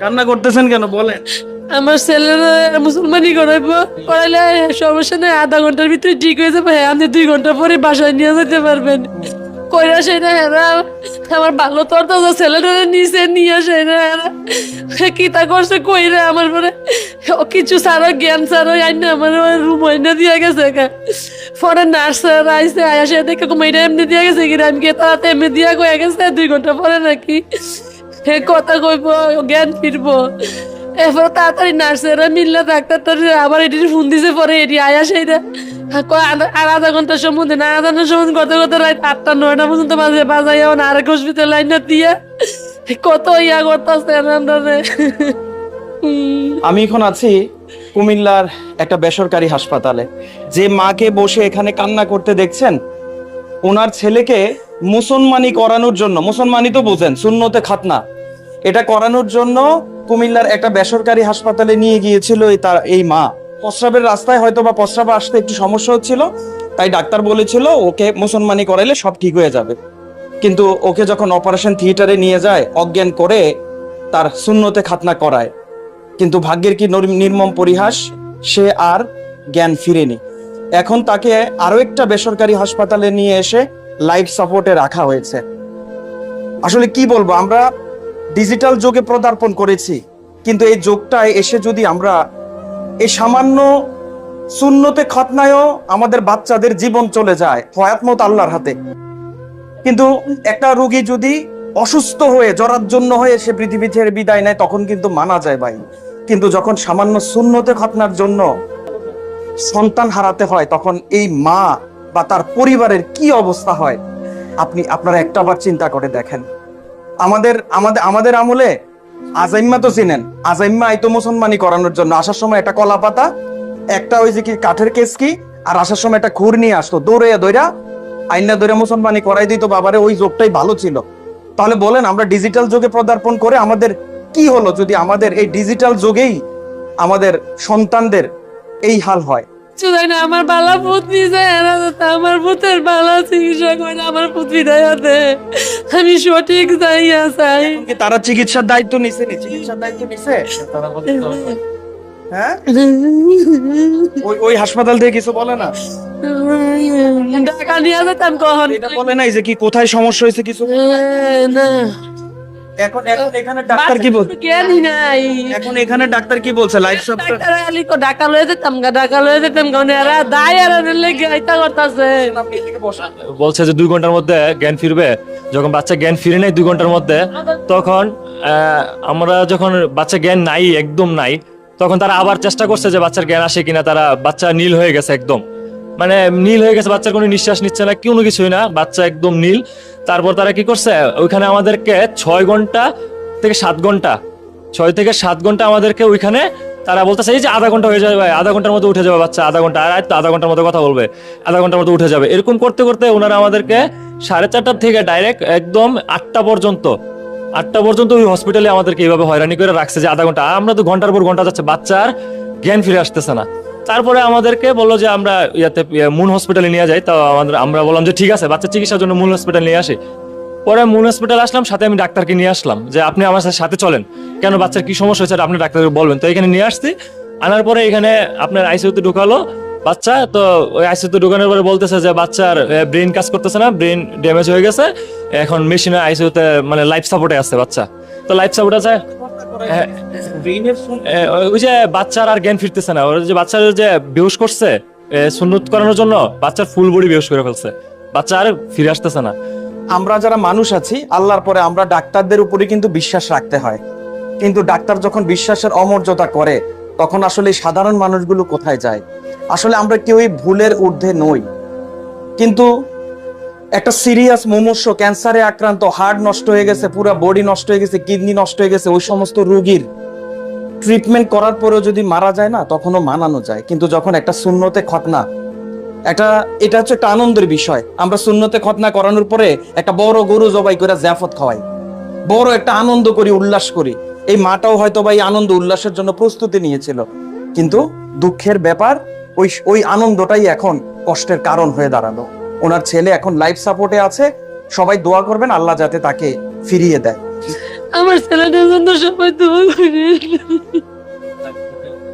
কান্না করতেছেন কেন? বলেন। আমার ছেলেরা মুসলমানি করাইবো করাইলে সমস্যা নেই, আধা ঘণ্টার ভিতরে ঠিক হয়ে যাবে। হ্যাঁ আপনি দুই ঘণ্টা পরে বাসায় নিয়ে যেতে পারবেন। কইরা সেই না হেরা আমার ভালো তোর তো ছেলেরা নিচে নিয়ে আসে না হেরা কি তা করছে কইরা আমার পরে? কিছু সারো জ্ঞান সারো আইনা আমার রুম আইনা দিয়ে গেছে পরে নার্স আইসে আয়াসে দেখে কুমাইটা এমনি দিয়ে গেছে কি আমি গিয়ে তাড়াতে এমনি দিয়া কয়ে গেছে, দুই ঘণ্টা পরে নাকি? হে কথা কইব, জ্ঞান ফিরবো। এরপর তাড়াতাড়ি নার্সেরা মিললে ডাক্তার তোর আবার এটির ফোন দিছে পরে এটি আয়া সেইটা আর আধা ঘণ্টার সম্বন্ধে না আধা ঘণ্টার সম্বন্ধে কত কত রাত আটটা, নয়টা পর্যন্ত বাজে বাজাই এখন আরেক হসপিটাল লাইন না দিয়ে। কত ইয়া করতেছে আনন্দে আমি এখন আছি কুমিল্লার একটা বেসরকারি হাসপাতালে। যে মাকে বসে এখানে কান্না করতে দেখছেন ওনার ছেলেকে মুসলমানি করানোর জন্য, মুসলমানি তো বোঝেন শূন্যতে খাতনা। এটা করানোর জন্য কুমিল্লার একটা বেসরকারি হাসপাতালে নিয়ে গিয়েছিল তার, এই মা। প্রস্রাবের রাস্তায় হয়তো বা প্রস্রাব আসতে একটু সমস্যা হচ্ছিল, তাই ডাক্তার বলেছিল ওকে মুসলমানি করাইলে সব ঠিক হয়ে যাবে। কিন্তু ওকে যখন অপারেশন থিয়েটারে নিয়ে যায়, অজ্ঞান করে তার শূন্যতে খাতনা করায়। কিন্তু ভাগ্যের কি নর- নির্মম পরিহাস, সে আর জ্ঞান ফিরেনি। এখন তাকে আরও একটা বেসরকারি হাসপাতালে নিয়ে এসে লাইফ সাপোর্টে রাখা হয়েছে। আসলে কি বলব, আমরা ডিজিটাল যোগে পদার্পণ করেছি, কিন্তু এই যুগটায় এসে যদি আমরা এই সামান্য শূন্যতে খতনায়ও আমাদের বাচ্চাদের জীবন চলে যায় হয়াতমত আল্লাহর হাতে। কিন্তু একটা রুগী যদি অসুস্থ হয়ে জরার জন্য হয়ে সে পৃথিবী ছেড়ে বিদায় নেয়, তখন কিন্তু মানা যায় ভাই। কিন্তু যখন সামান্য শূন্যতে খতনার জন্য সন্তান হারাতে হয়, তখন এই মা বা তার পরিবারের কি অবস্থা হয়? আপনি, আপনারা একটাবার চিন্তা করে দেখেন। আমাদের আমাদের আমাদের আমলে আজাইম্মা তো চিনেন। আজাইম্মা আইতো মুসলমানি করানোর জন্য আসার সময় একটা কলা পাতা, একটা ওই যে কি কাঠের কেসকি আর আসার সময় একটা খুর নিয়ে আসতো দৌড়ে দৌড়া, আইনা দৌড়ে মুসলমানি করাই দিত, বাবারে ওই যোগটাই ভালো ছিল। তাহলে বলেন, আমরা ডিজিটাল যুগে পদার্পণ করে আমাদের কি হলো? যদি আমাদের এই ডিজিটাল যুগেই আমাদের সন্তানদের এই হাল হয়। না আমার বালা পুত নিছে এরা আমার পুতের বালা চিকিৎসা করে আমার আমি সঠিক যাইয়া চাই তারা চিকিৎসার দায়িত্ব নিছে নি? চিকিৎসার দায়িত্ব নিছে? হ্যাঁ? ওই ওই হাসপাতাল থেকে কিছু বলে না? টাকা নিয়ে যেতাম কখন? এটা বলে নাই যে কি কোথায় সমস্যা হয়েছে কিছু? না। এখন এখন এখানে ডাক্তার কি বল জ্ঞানই নাই। এখন এখানে ডাক্তার কি বলছে? লাইফ সাপোর্ট ডাক্তার আলি কো ঢাকা লয়ে যেতাম গা ঢাকা লয়ে যেতাম গা এরা দায় আর লেগে আইতা করতাছে। বলছে যে দুই ঘণ্টার মধ্যে জ্ঞান ফিরবে। যখন বাচ্চা জ্ঞান ফিরে নেয় দুই ঘণ্টার মধ্যে তখন আহ, আমরা যখন বাচ্চা জ্ঞান নাই একদম নাই তখন তারা আবার চেষ্টা করছে যে বাচ্চার জ্ঞান আসে কিনা তারা বাচ্চা নীল হয়ে গেছে একদম। মানে নীল হয়ে গেছে, বাচ্চার কোনো নিঃশ্বাস নিচ্ছে না, কোনো কিছুই না, বাচ্চা একদম নীল। তারপর তারা কি করছে? ওইখানে আমাদেরকে ছয় ঘণ্টা থেকে সাত ঘণ্টা, ছয় থেকে সাত ঘণ্টা আমাদেরকে ওইখানে তারা বলতেছে, এই যে আধা ঘণ্টা হয়ে যাবে ভাই, আধা ঘণ্টার মধ্যে উঠে যাবে বাচ্চা, আধা ঘণ্টা, আর আধা ঘণ্টার মধ্যে কথা বলবে, আধা ঘণ্টার মধ্যে উঠে যাবে। এরকম করতে করতে ওনারা আমাদেরকে সাড়ে চারটার থেকে ডাইরেক্ট একদম আটটা পর্যন্ত আটটা পর্যন্ত ওই হসপিটালে আমাদেরকে এইভাবে হয়রানি করে রাখছে যে আধা ঘণ্টা। আমরা তো ঘণ্টার পর ঘণ্টা যাচ্ছে, বাচ্চার জ্ঞান ফিরে আসতেছে না। তারপরে আমাদেরকে বলল যে আমরা ইয়াতে ইয়ে, মুন হসপিটালে নিয়ে যাই। তো আমাদের আমরা বললাম যে ঠিক আছে বাচ্চা চিকিৎসার জন্য মূল হসপিটাল নিয়ে আসি। পরে মুন হসপিটাল আসলাম সাথে আমি ডাক্তারকে নিয়ে আসলাম যে আপনি আমার সাথে চলেন। কেন বাচ্চার কি সমস্যা হয়েছে আপনি ডাক্তারকে বলবেন। তো এখানে নিয়ে আসছি। আনার পরে এখানে আপনার আইসিইউতে ঢুকালো বাচ্চা। তো ওই আইসিইউতে ঢুকানোর পরে বলতেছে যে বাচ্চার ব্রেন কাজ করতেছে না ব্রেন ড্যামেজ হয়ে গেছে। এখন মেশিনে আইসিইউতে মানে লাইফ সাপোর্টে আছে বাচ্চা। তো লাইফ সাপোর্ট আছে। ওই যে বাচ্চার আর জ্ঞান ফিরতেছে না। ওর যে বাচ্চার যে বেহুশ করছে সুন্নত করানোর জন্য বাচ্চার ফুল বডি বেহুশ করে ফেলছে। বাচ্চা আর ফিরে আসতেছে না। আমরা যারা মানুষ আছি আল্লাহর পরে আমরা ডাক্তারদের উপরে কিন্তু বিশ্বাস রাখতে হয়। কিন্তু ডাক্তার যখন বিশ্বাসের অমর্যাদা করে তখন আসলে সাধারণ মানুষগুলো কোথায় যায়? আসলে আমরা কেউই ভুলের ঊর্ধ্বে নই। কিন্তু একটা সিরিয়াস মুমূর্ষ ক্যান্সারে আক্রান্ত হার্ট নষ্ট হয়ে গেছে, পুরো বডি নষ্ট হয়ে গেছে কিডনি নষ্ট হয়ে গেছে, ওই সমস্ত রোগীর ট্রিটমেন্ট করার পরেও যদি মারা যায় না, তখনও মানানো যায়। কিন্তু যখন একটা শূন্যতে খতনা, একটা, এটা হচ্ছে একটা আনন্দের বিষয়। আমরা শূন্যতে খতনা করানোর পরে একটা বড় গরু জবাই করে জাফত খাওয়াই। বড় একটা আনন্দ করি, উল্লাস করি। এই মাটাও হয়তো বা এই আনন্দ, উল্লাসের জন্য প্রস্তুতি নিয়েছিল। কিন্তু দুঃখের ব্যাপার, ওই ওই আনন্দটাই এখন কষ্টের কারণ হয়ে দাঁড়াল। ওনার ছেলে এখন লাইফ সাপোর্টে আছে। সবাই দোয়া করবেন, আল্লাহ যাতে তাকে ফিরিয়ে দেয়। আমার ছেলেটার জন্য সবাই দোয়া করে